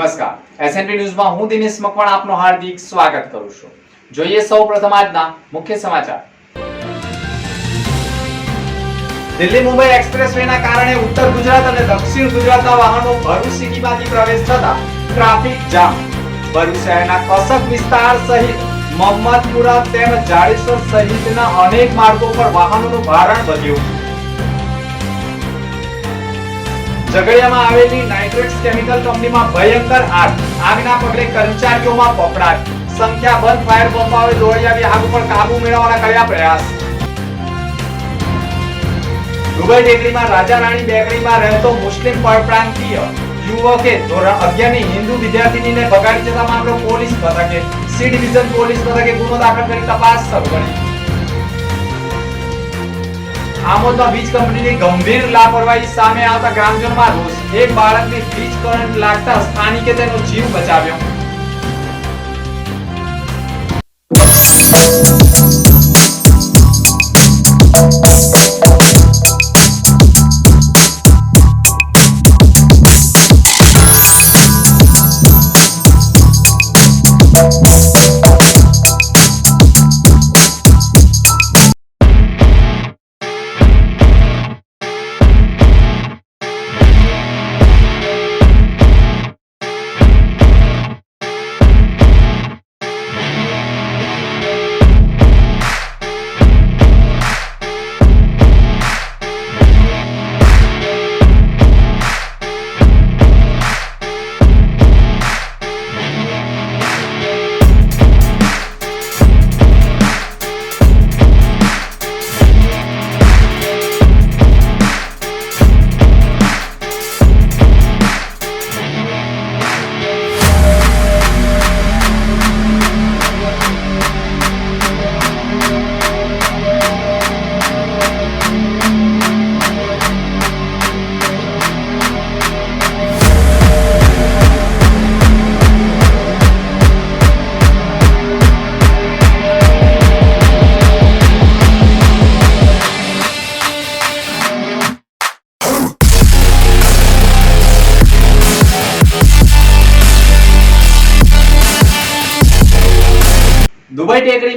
નમસ્કાર. એસએનપી ન્યૂઝમાં હું દિનેશ મકવાણ આપનો હાર્દિક સ્વાગત કરું છું. જોઈએ સૌ પ્રથમ આજના મુખ્ય સમાચાર. દિલ્હી મુંબઈ એક્સપ્રેસવેના કારણે ઉત્તર ગુજરાત અને દક્ષિણ ગુજરાતના વાહનો ભરૂચ સિટીમાંથી પ્રવેશ થતા ટ્રાફિક જામ. ભરૂચ શહેરના કસક વિસ્તાર સહિત મોહમ્મદપુરા તેમજ જાડેશ્વર સહિતના અનેક માર્ગો પર વાહનોનું ભારણ વધ્યું. ઝઘડિયામાં આવેલી નાઇટ્રેટ્સ કેમિકલ કંપનીમાં ભયંકર આગ. આગના પગલે કર્મચારીઓમાં પકડાટ સંખ્યાબંધ ફાયર બોમ્બાઓએ દોડી આગ ઉપર કાબુ મેળવવાના કર્યા પ્રયાસ? દુબઈ ટેકરીમાં રાજા રાણી બેકરીમાં રહેતો મુસ્લિમ પરપ્રાંતીય યુવકે ધોરણ 11 ની હિન્દુ વિદ્યાર્થીનીને બગાડી જતા મામલો પોલીસ મથકે. સી ડિવિઝન પોલીસ મથકે ગુનો દાખલ કરી તપાસ શરૂ કરી. આમોદમાં વીજ કંપનીની ગંભીર લાપરવાહી સામે આવતા ગ્રામજનોમાં રોષ. એક બાળકને વીજ કરંટ લાગતા સ્થાનિકે તેનો જીવ બચાવ્યો.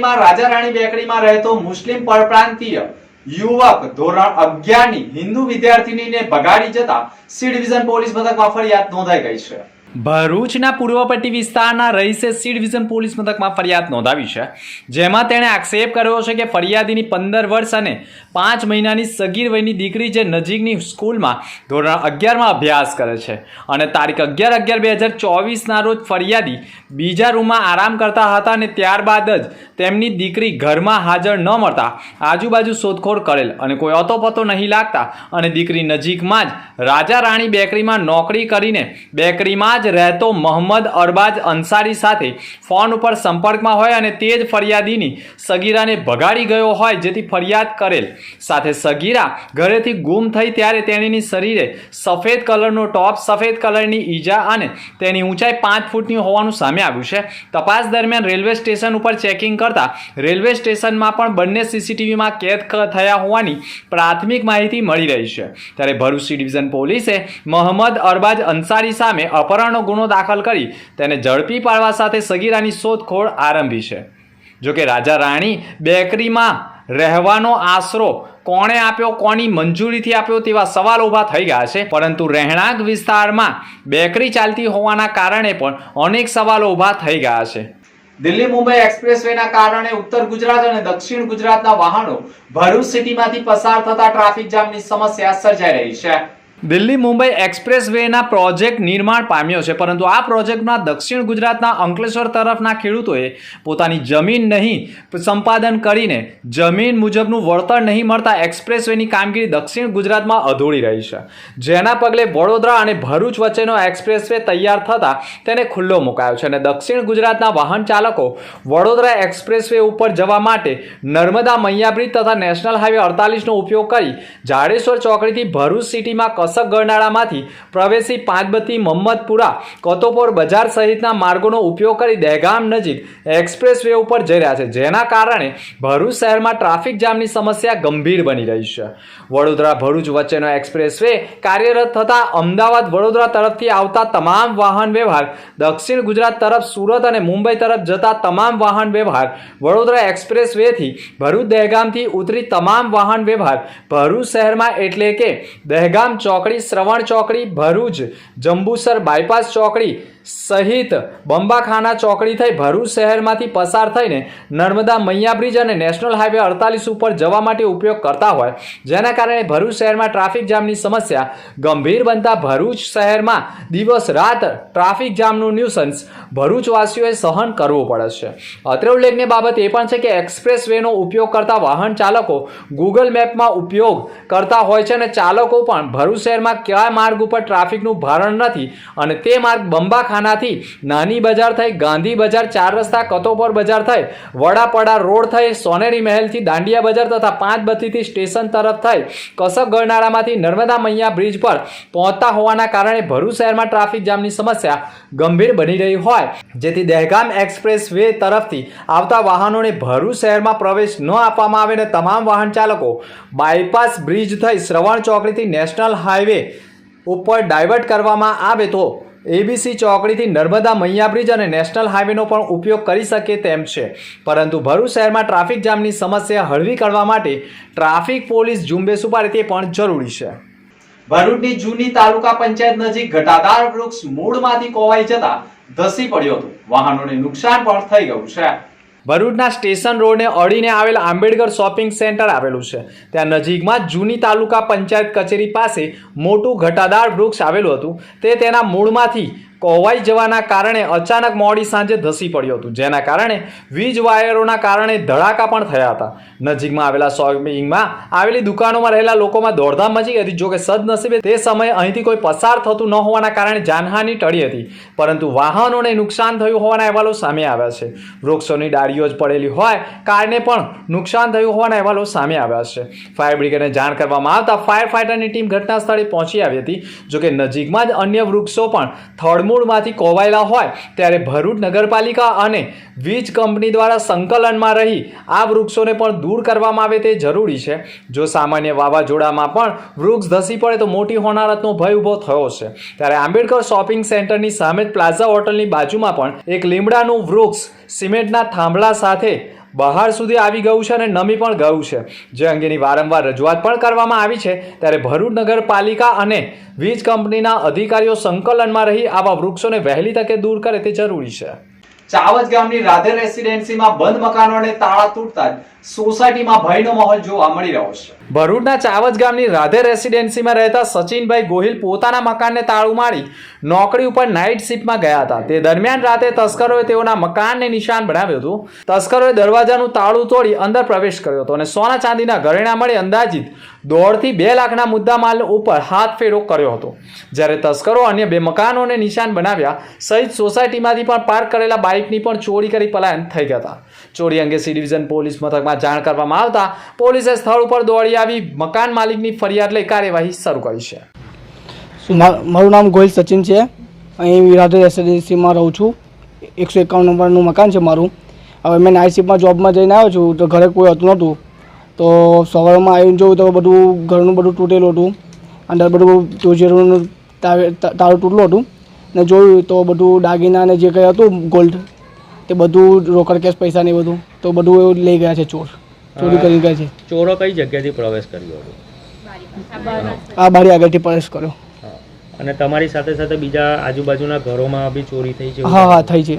દુબઈ રાજા રાણી બેકરીમાં રહેતો મુસ્લિમ પરપ્રાંતીય યુવક ધોરણ 11 ની હિન્દુ વિદ્યાર્થીનીને ભગાડી જતા સી ડિવિઝન પોલીસ મથકમાં ફરિયાદ નોંધાઈ ગઈ છે. ભરૂચના પૂર્વપટ્ટી વિસ્તારના રહીશે સી ડિવિઝન પોલીસ મથકમાં ફરિયાદ નોંધાવી છે, જેમાં તેણે આક્ષેપ કર્યો છે કે ફરિયાદીની પંદર વર્ષ અને પાંચ મહિનાની સગીર વયની દીકરી જે નજીકની સ્કૂલમાં ધોરણ અગિયારમાં અભ્યાસ કરે છે અને તારીખ અગિયાર અગિયાર બે હજાર ચોવીસના રોજ ફરિયાદી બીજા રૂમમાં આરામ કરતા હતા અને ત્યારબાદ જ તેમની દીકરી ઘરમાં હાજર ન મળતા આજુબાજુ શોધખોળ કરેલ અને કોઈ અતોપતો નહીં લાગતા અને દીકરી નજીકમાં જ રાજા રાણી બેકરીમાં નોકરી કરીને બેકરીમાં જ રહેતો મોહમ્મદ અરબાજ અંસારી સાથે ફોન ઉપર સંપર્કમાં હોય અને તે જ ફરિયાદીની સગીરાને ભગાડી ગયો હોય જેથી ફરિયાદ કરેલ. સાથે સગીરા ઘરેથી ગુમ થઈ ત્યારે તેણીની શરીરે સફેદ કલરનો ટોપ, સફેદ કલરની ઈજા અને તેની ઊંચાઈ પાંચ ફૂટની હોવાનું સામે આવ્યું છે. તપાસ દરમિયાન રેલવે સ્ટેશન ઉપર ચેકિંગ કરતા રેલવે સ્ટેશનમાં પણ બંને સીસીટીવીમાં કેદ થયા હોવાની પ્રાથમિક માહિતી મળી રહી છે. ત્યારે ભરૂચ ડિવિઝન પોલીસે મોહમ્મદ અરબાજ અંસારી સામે અપહરણનો ગુનો દાખલ કરી તેને ઝડપી પાડવા સાથે સગીરાની શોધખોળ આરંભી છે. જોકે રાજા રાણી બેકરીમાં રહેવાનો આશરો કોણે આપ્યો, કોની મંજૂરીથી આપ્યો તેવા સવાલ ઊભા થઈ ગયા છે. પરંતુ રહેણાંક વિસ્તારમાં બેકરી ચાલતી હોવાના કારણે પણ અનેક સવાલો ઊભા થઈ ગયા છે. દિલ્હી મુંબઈ એક્સપ્રેસવેના કારણે ઉત્તર ગુજરાત અને દક્ષિણ ગુજરાતના વાહનો ભરૂચ સિટીમાંથી પસાર થતા ટ્રાફિક જામની સમસ્યા સર્જાઈ રહી છે. દિલ્હી મુંબઈ એક્સપ્રેસ વેના પ્રોજેક્ટ નિર્માણ પામ્યો છે, પરંતુ આ પ્રોજેક્ટમાં દક્ષિણ ગુજરાતના અંકલેશ્વર તરફના ખેડૂતોએ પોતાની જમીન નહીં સંપાદન કરીને જમીન મુજબનું વળતર નહીં મળતા એક્સપ્રેસ વેની કામગીરી દક્ષિણ ગુજરાતમાં અધૂરી રહી છે. જેના પગલે વડોદરા અને ભરૂચ વચ્ચેનો એક્સપ્રેસ વે તૈયાર થતાં તેને ખુલ્લો મુકાયો છે અને દક્ષિણ ગુજરાતના વાહન ચાલકો વડોદરા એક્સપ્રેસ વે ઉપર જવા માટે નર્મદા મૈયાબ્રિજ તથા નેશનલ હાઈવે અડતાલીસનો ઉપયોગ કરી જાડેશ્વર ચોકડીથી ભરૂચ સિટીમાં કસક ગરનાળામાંથી પ્રવેશી પાંચબત્તી મહમ્મદપુરા કોતોપોર બજાર સહિતના માર્ગોનો ઉપયોગ કરી દહેગામ નજીક એક્સપ્રેસ વે ઉપર જઈ રહ્યા છે. જેના કારણે ભરૂચ શહેરમાં ટ્રાફિક જામની સમસ્યા ગંભીર બની રહી છે. વડોદરા, ભરૂચ વચ્ચેનો એક્સપ્રેસ વે કાર્યરત થતાં અમદાવાદ વડોદરા તરફથી આવતા તમામ વાહન વ્યવહાર, દક્ષિણ ગુજરાત તરફ સુરત અને મુંબઈ તરફ જતા તમામ વાહન વ્યવહાર, વડોદરા એક્સપ્રેસ વેથી ભરૂચ દહેગામથી ઉતરી તમામ વાહન વ્યવહાર, ભરૂચ શહેરમાં એટલે કે દહેગામ ચોકડી શ્રવણ ચોકડી ભરૂચ જંબુસર બાયપાસ ચોકડી સહિત બંબાખાના ચોકડી થઈ ભરૂચ શહેરમાંથી પસાર થઈને નર્મદા મૈયા બ્રિજ અને નેશનલ હાઈવે અડતાલીસ ઉપર જવા માટે ઉપયોગ કરતા હોય, જેના કારણે ભરૂચ શહેરમાં ટ્રાફિક જામની સમસ્યા ગંભીર બનતા ભરૂચ શહેરમાં દિવસ રાત ટ્રાફિક જામનું ન્યુસન્સ ભરૂચવાસીઓએ સહન કરવું પડે છે. અત્રે ઉલ્લેખનીય બાબત એ પણ છે કે એક્સપ્રેસ વેનો ઉપયોગ કરતા વાહન ચાલકો ગૂગલ મેપમાં ઉપયોગ કરતા હોય છે અને ચાલકો પણ ભરૂચ શહેરમાં કયા માર્ગ ઉપર ટ્રાફિકનું ભારણ નથી અને તે માર્ગ બંબાખાનાથી નાની બજાર થઈ, ગાંધી બજાર ચાર રસ્તા, કતોપર બજાર થઈ, વડાપડા રોડ થઈ, સોનેરી મહેલથી દાંડિયા બજાર તથા પાંચ બત્તીથી સ્ટેશન તરફ થઈ કસક ગરનાળામાંથી નર્મદા મૈયા બ્રિજ પર પહોંચતા હોવાના કારણે ભરૂચ શહેરમાં ટ્રાફિક જામની સમસ્યા ગંભીર બની રહી હોય. જેથી દહેગામ એક્સપ્રેસ વે તરફથી આવતા વાહનોને ભરૂચ શહેરમાં પ્રવેશ ન આપવામાં આવે ને તમામ વાહન ચાલકો બાયપાસ બ્રિજ થઈ શ્રવણ ચોકડીથી નેશનલ હાઈવે ઉપર ડાયવર્ટ કરવામાં આવે તો એબીસી ચોકડીથી નર્મદા મૈયા બ્રિજ અને નેશનલ હાઈવેનો પણ ઉપયોગ કરી શકે તેમ છે. પરંતુ ભરૂચ શહેરમાં ટ્રાફિક જામની સમસ્યા હળવી કરવા માટે ટ્રાફિક પોલીસ ઝુંબેશ ઉપાડે તે પણ જરૂરી છે. ભરૂચની જૂની તાલુકા પંચાયત નજીક ઘટાદાર વૃક્ષ મૂળમાંથી કોવાઈ જતા ધસી પડ્યો હતો. વાહનોને નુકસાન પણ થઈ ગયું છે. ભરૂચના સ્ટેશન રોડને અડીને આવેલ આંબેડકર શોપિંગ સેન્ટર આવેલું છે. ત્યાં નજીકમાં જૂની તાલુકા પંચાયત કચેરી પાસે મોટું ઘટાદાર વૃક્ષ આવેલું હતું. તે તેના મૂળમાંથી કોવાઈ જવાના કારણે અચાનક મોડી સાંજે ધસી પડ્યું હતું, જેના કારણે વીજ વાયરોના કારણે ધડાકા પણ થયા હતા. નજીકમાં આવેલા શોપિંગમાં આવેલી દુકાનોમાં રહેલા લોકોમાં દોડધામ મચી હતી, જોકે સદનસીબે તે સમયે અહીંથી કોઈ પસાર થતું ન હોવાના કારણે જાનહાની ટળી હતી. પરંતુ વાહનોને નુકસાન થયું હોવાના અહેવાલો સામે આવ્યા છે. વૃક્ષોની ડાળીઓ જ પડેલી હોય કારણે પણ નુકસાન થયું હોવાના અહેવાલો સામે આવ્યા છે. ફાયર બ્રિગેડને જાણ કરવામાં આવતા ફાયર ફાઇટરની ટીમ ઘટના સ્થળે પહોંચી આવી હતી, જોકે નજીકમાં જ અન્ય વૃક્ષો પણ થડમૂળમાંથી કોવાયેલા હોય ત્યારે ભરૂચ નગરપાલિકા અને વીજ કંપની દ્વારા સંકલનમાં રહી આ વૃક્ષોને પણ દૂર કરવામાં આવે તે જરૂરી છે. જો સામાન્ય વાવાઝોડામાં પણ વૃક્ષ ધસી પડે તો મોટી હોનારતનો ભય ઊભો થયો છે. ત્યારે આંબેડકર શોપિંગ સેન્ટરની સામે પ્લાઝા હોટલની બાજુમાં પણ એક લીમડાનું વૃક્ષ સિમેન્ટના થાંભલા સાથે બહાર સુધી આવી ગયું છે અને નમી પણ ગયું છે. જે અંગેની વારંવાર રજૂઆત પણ કરવામાં આવી છે. ત્યારે ભરૂચ નગરપાલિકા અને વીજ કંપનીના અધિકારીઓ સંકલનમાં રહી આવા વૃક્ષોને વહેલી તકે દૂર કરે તે જરૂરી છે. ચાવજ ગામની રાધે રેસિડેન્સીમાં બંધ મકાનોને તાળા તૂટતા સોસાયટીમાં ભયનો માહોલ જોવા મળી રહ્યો છે. ભરૂચના ચાવજ ગામની રાધે રેસિડેન્સીમાં રહેતા સચિનભાઈ ગોહિલ પોતાના મકાનને તાળું મારી નોકરી ઉપર નાઇટ શિફ્ટમાં ગયા હતા. તે દરમિયાન રાતે તસ્કરોએ તેઓના મકાનને નિશાન બનાવ્યું હતું. તસ્કરોએ દરવાજાનું તાળું તોડી અંદર પ્રવેશ કર્યો હતો અને સોના ચાંદીના ઘરેણા મળી અંદાજિત દોઢથી બે લાખના મુદ્દામાલ ઉપર હાથ ફેરો કર્યો હતો. જ્યારે તસ્કરો અન્ય બે મકાનોને નિશાન બનાવ્યા, સહિત સોસાયટીમાંથી પણ પાર્ક કરેલા બાઇકની પણ ચોરી કરી પલાયન થઈ ગયા હતા. ચોરી અંગે સી ડિવિઝન પોલીસ મથકમાં જાણ કરવામાં આવતા પોલીસે સ્થળ ઉપર દોડી આવી મકાન માલિકની ફરિયાદ લઈ કાર્યવાહી શરૂ કરી છે. મારું નામ ગોહિલ સચિન છે. અહીં વિરાટ રેસિડેન્સીમાં રહું છું. એકસો એકાવન નંબરનું મકાન છે મારું. હવે મેં નાઇટ જોબમાં જઈને આવ્યો છું, તો ઘરે કોઈ હતું નહોતું. તો સવારમાં આવીને જોયું તો બધું ઘરનું બધું તૂટેલું હતું. અંદર બધું ટોચેરનું તારું તૂટેલું હતું. ને જોયું તો બધું દાગીના ને જે કંઈ હતું, ગોલ્ડ તે બધું રોકડ કેશ પૈસા ને બધું તો બધું એવું લઈ ગયા છે ચોર. ચોરી કરી ગયા છે. ચોરો કઈ જગ્યાથી પ્રવેશ કર્યો હતો? આ બારી આગળથી પ્રવેશ કર્યો. અને તમારી સાથે સાથે બીજા આજુબાજુના ઘરોમાં બી ચોરી થઈ છે હા હા થઈ છે.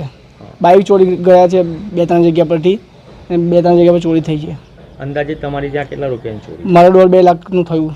બાઈક ચોરી ગયા છે બે ત્રણ જગ્યા પરથી અને બે ત્રણ જગ્યા પર ચોરી થઈ છે. અંદાજે તમારી ત્યાં કેટલા રૂપિયાની ચોરી? મારો દોઢ બે લાખનું થયું.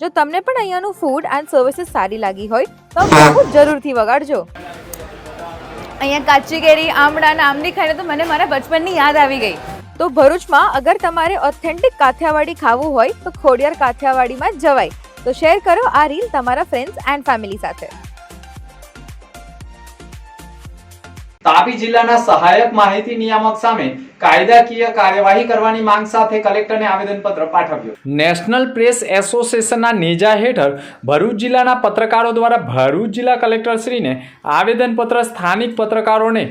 જો તમને પણ અહીંયાનું ફૂડ એન્ડ સર્વિસીસ સારી લાગી હોય તો બહુ જરૂરથી વગાડજો. અહીંયા કાચી કેરી આમળા અને આંબલી ખાઈને તો મને મારા બચપનની યાદ આવી ગઈ. તો ભરૂચમાં અગર તમારે ઓથેન્ટિક કાઠિયાવાડી ખાવું હોય તો ખોડિયાર કાઠિયાવાડીમાં જવાય. તો શેર કરો આ રીલ તમારા ફ્રેન્ડ્સ એન્ડ ફેમિલી સાથે. તાપી જિલ્લાના સહાયક માહિતી નિયામક સામે કાયદાકીય કાર્યવાહી કરવાની માંગ સાથે કલેક્ટરને આવેદનપત્ર પાઠવ્યું. નેશનલ પ્રેસ એસોસિએશનના નેજા હેઠળ ભરૂચ જિલ્લાના પત્રકારો દ્વારા ભરૂચ જિલ્લા કલેક્ટરશ્રીને આવેદનપત્ર સ્થાનિક પત્રકારોને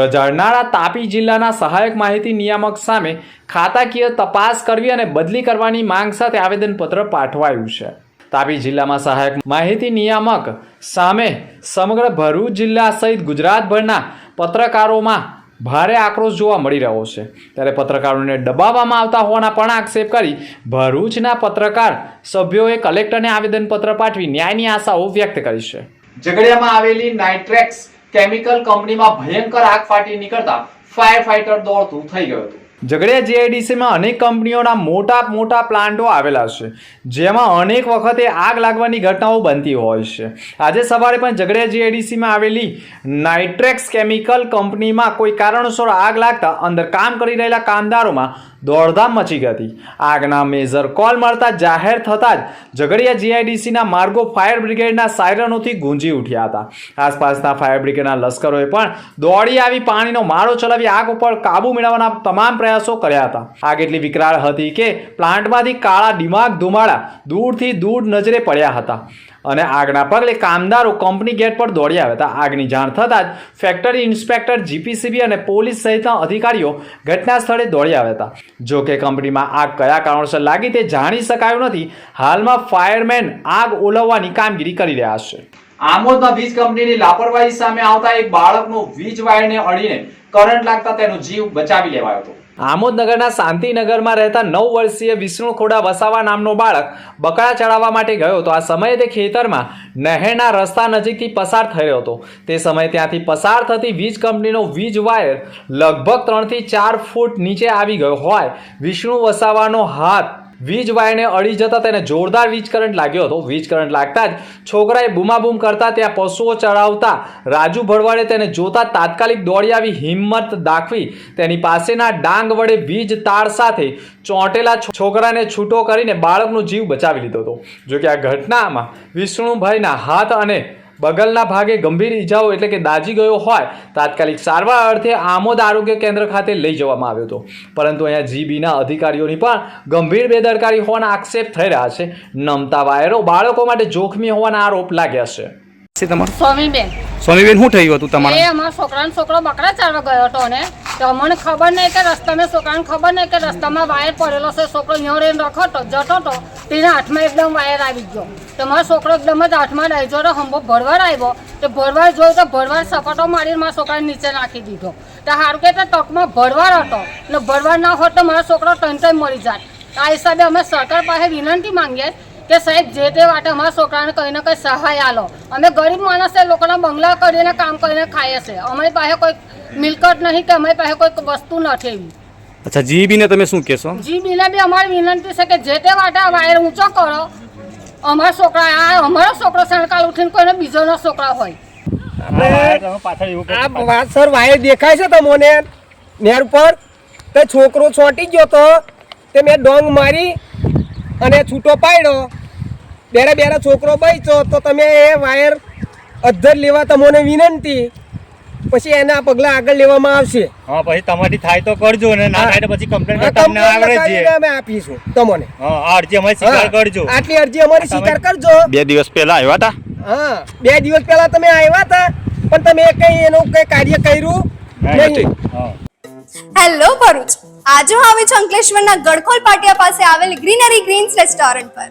રજાડનારા તાપી જિલ્લાના સહાયક માહિતી નિયામક સામે ખાતાકીય તપાસ કરવી અને બદલી કરવાની માંગ સાથે આવેદનપત્ર પાઠવાયું છે. તાપી જિલ્લામાં સહાયક માહિતી નિયામક સામે સમગ્ર ભરૂચ જિલ્લા સહિત ગુજરાતભરના પત્રકારોમાં ભારે આક્રોશ જોવા મળી રહ્યો છે. ત્યારે પત્રકારોને દબાવવામાં આવતા હોવાના પણ આક્ષેપ કરી ભરૂચના પત્રકાર સભ્યોએ કલેક્ટરને આવેદનપત્ર પાઠવી ન્યાયની આશાઓ વ્યક્ત કરી છે. ઝઘડિયામાં આવેલી નાઇટ્રેક્સ કેમિકલ કંપનીમાં ભયંકર આગ ફાટી નીકળતા ફાયર ફાઇટર દોડતું થઈ ગયું હતું. ઝઘડિયા જીઆઈડીસીમાં અનેક કંપનીઓના મોટા મોટા પ્લાન્ટો આવેલા છે, જેમાં અનેક વખતે આગ લાગવાની ઘટનાઓ બનતી હોય છે. આજે સવારે પણ ઝઘડિયા જીઆઈડીસીમાં આવેલી નાઇટ્રેક્સ કેમિકલ કંપનીમાં કોઈ કારણોસર આગ લાગતા અંદર કામ કરી રહેલા કામદારોમાં દોડધામ મચી ગઈ હતી. આગના મેજર કોલ મળતા જાહેર થતાં જ ઝઘડિયા જીઆઈડીસીના માર્ગો ફાયર બ્રિગેડના સાયરનોથી ગુંજી ઉઠ્યા હતા. આસપાસના ફાયર બ્રિગેડના લશ્કરોએ પણ દોડી આવી પાણીનો માળો ચલાવી આગ ઉપર કાબુ મેળવવાના તમામ પ્રયાસો કર્યા હતા. આગ એટલી વિકરાળ હતી કે પ્લાન્ટમાંથી કાળા દિમાગ ધુમાડા દૂરથી દૂર નજરે પડ્યા હતા. અને આગના પગલે કામદારો કંપની ગેટ પર દોડી આવ્યા હતા આગની જાણ થતાં જ ફેક્ટરી ઇન્સ્પેક્ટર જીપીસીબી અને પોલીસ સહિતના અધિકારીઓ ઘટના સ્થળે દોડી આવ્યા હતા. જો કે કંપનીમાં આગ કયા કારણોસર લાગી તે જાણી શકાયું નથી. હાલમાં ફાયરમેન આગ ઓલવવાની કામગીરી કરી રહ્યા છે. આમોદમાં વીજ કંપનીની લાપરવાહી સામે આવતા એક બાળકનો વીજ વાયરને અડીને કરંટ લાગતા તેનો જીવ બચાવી લેવાયો હતો. આમોદનગરના શાંતિનગરમાં રહેતા નવ વર્ષીય વિષ્ણુ ખોડા વસાવા નામનો બાળક બકરા ચડાવવા માટે ગયો હતો. આ સમયે તે ખેતરમાં નહેરના રસ્તા નજીકથી પસાર થયો હતો. તે સમયે ત્યાંથી પસાર થતી વીજ કંપનીનો વીજ વાયર લગભગ ત્રણથી ચાર ફૂટ નીચે આવી ગયો હોય. વિષ્ણુ વસાવાનો હાથ વીજ વાયરને અડી જતા તેને જોરદાર વીજ કરંટ લાગ્યો હતો. વીજ કરંટ લાગતા જ છોકરાએ બૂમાબૂમ કરતા ત્યાં પશુઓ ચડાવતા રાજુ ભરવાડે તેને જોતા તાત્કાલિક દોડી આવી હિંમત દાખવી. તેની પાસેના ડાંગ વડે વીજ તાર સાથે ચોંટેલા છોકરાને છૂટો કરીને બાળકનો જીવ બચાવી લીધો હતો. જોકે આ ઘટનામાં વિષ્ણુભાઈના હાથ અને બગલના ભાગે ગંભીર ઈજાઓ એટલે કે દાજી ગયો હોય, તાત્કાલિક સારવાર અર્થે આમોદ આરોગ્ય કેન્દ્ર ખાતે લઈ જવામાં આવ્યો હતો. પરંતુ અહીંયા જીબીના અધિકારીઓની પણ ગંભીર બેદરકારી હોવાના આક્ષેપ થઈ રહ્યા છે. નમતા વાયરો બાળકો માટે જોખમી હોવાના આરોપ લાગ્યા છે. છે તમારું? સ્વામીબેન. સ્વામીબેન શું થયું હતું એ અમારા છોકરાનો છોકરો બકરા ચાલવા ગયો હતો ને તો અમને ખબર નહીં કે રસ્તામાં છોકરાને ખબર નહીં કે રસ્તામાં વાયર પડેલો છે. છોકરો અહીંયા રહીને રખો તો જતો હતો તેના હાથમાં એકદમ વાયર આવી ગયો. તો મારો છોકરો એકદમ જ હાથમાં ગયો તો હંબો ભરવાડ આવ્યો. તો ભરવાડ જોયું તો ભરવાડ સપાટો મારીને મારા છોકરાને નીચે નાખી દીધો. તો સારું કે તે ટકમાં ભરવાડ હતો. ને ભરવાડ ના હોત તો મારો છોકરો ત્રણ ત્રણ મરી જાત. આ હિસાબે અમે સરકાર પાસે વિનંતી માંગીએ કે સાહેબ જે તે વાટે અમારા છોકરાને કંઈ ને કંઈ સહાય આલો. અમે ગરીબ માણસ છે લોકોના બંગલા કરીને કામ કરીને ખાઈએ છે. અમારી પાસે કોઈ મિલકત નહીં કે અમારી પાસે કોઈ વસ્તુ નથી એવી. અચ્છા જીબીને તમે શું કહેશો? જી બીને બી અમારી વિનંતી છે કે જે તે વાટે વાયર ઊંચો કરો અમારા છોકરા આ અમારો છોકરો સણકાલ ઉઠીને કોઈને બીજોનો છોકરા હોય. આ વાસર વાયર દેખાય છે તમને? નેર ઉપર? તે છોકરો છોટી ગયો તો તે મેં ડોંગ મારી અને છૂટો પાડ્યો. બેરે બેરા છોકરો બચ્યો તો તમે એ વાયર અધ્ધર લેવા તમને વિનંતી. પછી એના પગલા આગળ લેવામાં આવશે. હા પછી તમારી થાય તો કરજો ને ના થાય તો પછી કમ્પ્લેન તમને આવડે છે. અમે આપીશું તમને. હા અરજી અમારી સ્વીકાર કરજો. આટલી અરજી અમારી સ્વીકાર કરજો. બે દિવસ પહેલા આવ્યા હતા? હા બે દિવસ પહેલા તમે આવ્યા હતા પણ તમે કઈ એનું કઈ કાર્ય કર્યું નહીં. હેલો ભરૂચ. આજે હું આવી છું અંકલેશ્વરના ગડખોલ પાટિયા પાસે આવેલ ગ્રીનરી ગ્રીન્સ રેસ્ટોરન્ટ પર.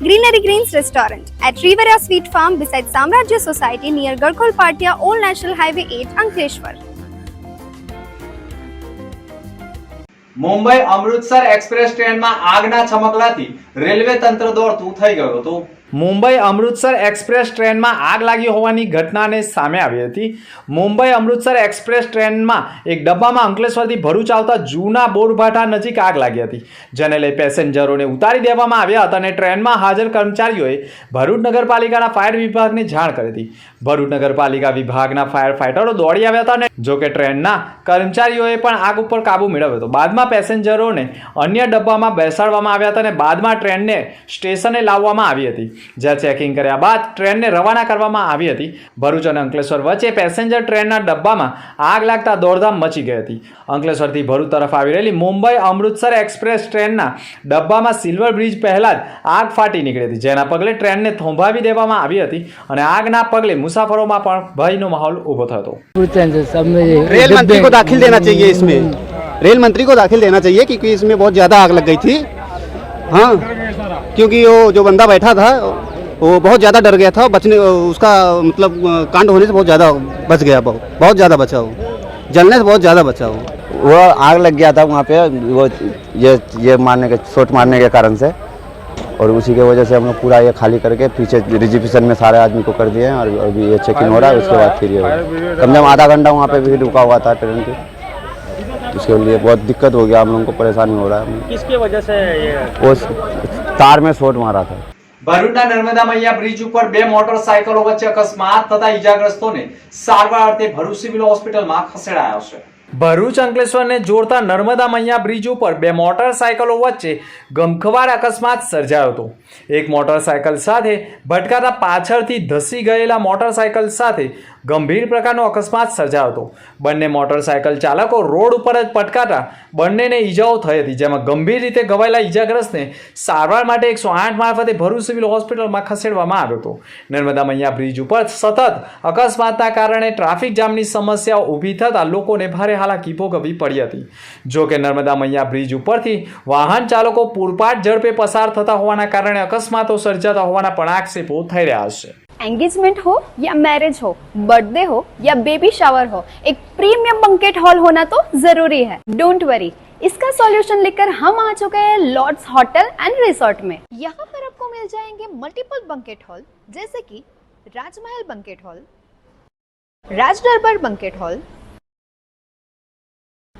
Greenery Greens Restaurant at Rivera Sweet Farm beside Samrajya Society near Garkol Patia, Old National Highway 8, Ankleshwar. Mumbai Amritsar express ટ્રેનમાં આગના છમકલાથી રેલવે તંત્ર દોડતું થઈ ગયું હતું મુંબઈ અમૃતસર એક્સપ્રેસ ટ્રેનમાં આગ લાગી હોવાની ઘટનાને સામે આવી હતી. મુંબઈ અમૃતસર એક્સપ્રેસ ટ્રેનમાં એક ડબ્બામાં અંકલેશ્વરથી ભરૂચ આવતા જૂના બોરભાઠા નજીક આગ લાગી હતી, જેને લઈ પેસેન્જરોને ઉતારી દેવામાં આવ્યા હતા અને ટ્રેનમાં હાજર કર્મચારીઓએ ભરૂચ નગરપાલિકાના ફાયર વિભાગને જાણ કરી હતી. ભરૂચ નગરપાલિકા વિભાગના ફાયર ફાઇટરો દોડી આવ્યા હતા અને જોકે ટ્રેનના કર્મચારીઓએ પણ આગ ઉપર કાબુ મેળવ્યો હતો. બાદમાં પેસેન્જરોને અન્ય ડબ્બામાં બેસાડવામાં આવ્યા હતા અને બાદમાં ટ્રેનને સ્ટેશને લાવવામાં આવી હતી. જ્યાં ચેકિંગ કર્યા બાદ ટ્રેનને રવાના કરવામાં આવી હતી ભરૂચ અને અંકલેશ્વર વચ્ચે પેસેન્જર ટ્રેનના ડબ્બામાં આગ લાગતા દોડધામ મચી ગઈ હતી અંકલેશ્વરથી ભરૂચ તરફ આવી રહેલી મુંબઈ અમૃતસર એક્સપ્રેસ ટ્રેનના ડબ્બામાં સિલ્વર બ્રિજ પહેલા જ આગ ફાટી નીકળી હતી જેના પગલે ટ્રેનને થોંભાવી દેવામાં આવી હતી અને આગના પગલે મુસાફરોમાં પણ ભયનો માહોલ ઊભો થયો હતો रेल मंत्री को दाखिल देना चाहिए इसमें रेल मंत्री को दाखिल देना चाहिए क्योंकि इसमें बहुत ज़्यादा आग लग गई थी हाँ क्योंकि वो जो बंदा बैठा था वो बहुत ज़्यादा डर गया था बचने उसका मतलब कांड होने से बहुत ज़्यादा बच गया बहुत बहुत ज़्यादा बचा वो। जलने से बहुत ज़्यादा बचा वो। वो आग लग गया था वहाँ पे वो ये ये मारने के चोट मारने के कारण से। और उसी के वजह से हम लोग पूरा ये खाली करके पीछे रिजर्वेशन में सारे आदमी को कर दिए हैं और अभी ये चेकिंग हो रहा है उसके बाद फिर ये कम से कम आधा घंटा वहाँ पे भी रुका हुआ था ट्रेन के उसके लिए बहुत दिक्कत हो गया हम लोगों को परेशानी हो रहा है। किसकी वजह से ये वो तार में शॉट मारा था ભરૂચના નર્મદા મૈયા બ્રિજ ઉપર બે મોટરસાયકલો વચ્ચે અકસ્માત થતા ઈજાગ્રસ્તોને સારવાર અર્થે ભરૂચ સિવિલ હોસ્પિટલમાં ખસેડાયા છે ભરૂચ અંકલેશ્વરને જોડતા નર્મદા મૈયા બ્રિજ ઉપર બે મોટરસાયકલો વચ્ચે ગમખવાર અકસ્માત સર્જાયો હતો. એક મોટરસાયકલ સાથે ભટકાતા પાછળથી ધસી ગયેલા મોટરસાયકલ સાથે ગંભીર પ્રકારનો અકસ્માત સર્જાયો હતો. બંને મોટરસાયકલ ચાલકો રોડ ઉપર જ પટકાતા બંનેને ઈજાઓ થઈ હતી, જેમાં ગંભીર રીતે ઘવાયેલા ઈજાગ્રસ્તને સારવાર માટે એકસો આઠ મારફતે ભરૂચ સિવિલ હોસ્પિટલમાં ખસેડવામાં આવ્યો હતો. નર્મદા મૈયા બ્રિજ ઉપર સતત અકસ્માતના કારણે ટ્રાફિક જામની સમસ્યાઓ ઊભી થતાં લોકોને ભારે હાલાકી ભોગવવી પડી હતી જો કે નર્મદા મૈયા બ્રિજ ઉપરથી વાહન ચાલકો પૂરપાટ ઝડપે પસાર થતા હોવાના કારણે અકસ્માતો સર્જાતા હોવાના પણ આક્ષેપો થઈ રહ્યા છે एंगेजमेंट हो या मैरिज हो बर्थडे हो या बेबी शावर हो एक प्रीमियम बंकेट हॉल होना तो जरूरी है डोंट वरी इसका सॉल्यूशन लेकर हम आ चुके हैं लॉर्ड्स होटल एंड रिसोर्ट में यहाँ पर आपको मिल जाएंगे मल्टीपल बंकेट हॉल जैसे कि राजमहल banquet hall Raj Darbar banquet hall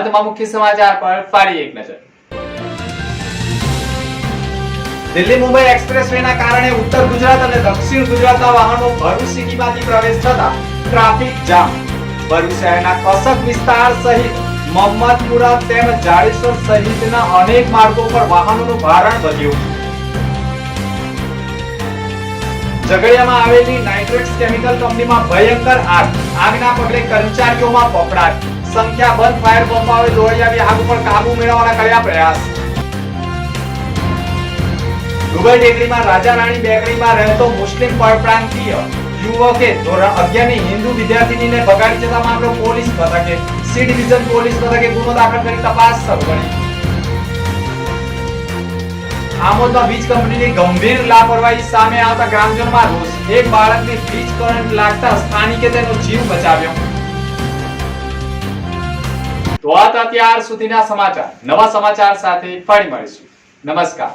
અંતમાં મુખ્ય સમાચાર પર ફરી એક નજર. દિલ્હી મુંબઈ એક્સપ્રેસ વેના કારણે ઉત્તર ગુજરાત અને દક્ષિણ ગુજરાતના વાહનો ભરૂચ સિટીમાંથી પ્રવેશ થતા ટ્રાફિક જામ. ભરૂચ શહેરના કસક વિસ્તાર સહિત મોહમ્મદપુરા તેમજ જાડેશ્વર સહિતના અનેક માર્ગો પર વાહનોનું ભારણ વધ્યું. ઝઘડિયામાં આવેલી નાઇટ્રેક્સ કેમિકલ કંપનીમાં ભયંકર આગ. આગના પગલે કર્મચારીઓમાં ફફડાટ. સંખ્યાબંધ ફાયર પંપાઓએ દોડી આવી આગ ઉપર કાબુ મેળવવાના કર્યા પ્રયાસ. દુબઈ ટેકરીમાં રાજા રાણી બેકરીમાં રહેતો મુસ્લિમ પરપ્રાંતીય યુવકે ધોરણ અગિયારની હિન્દુ વિદ્યાર્થીનીને બગાડી જતા મામલો પોલીસ મથકે સી ડિવિઝન પોલીસ મથકે ગુનો દાખલ કરી તપાસ શરૂ કરી. આમોદમાં વીજ કંપનીની ગંભીર લાપરવાહી સામે આવતા ગ્રામજનોમાં રોષ. એક બાળકને વીજ કરંટ લાગતા સ્થાનિકે તેનો જીવ બચાવ્યો. તો આ ત્યાર સુધીના સમાચાર. નવા સમાચાર સાથે ફરી મળીશું. નમસ્કાર.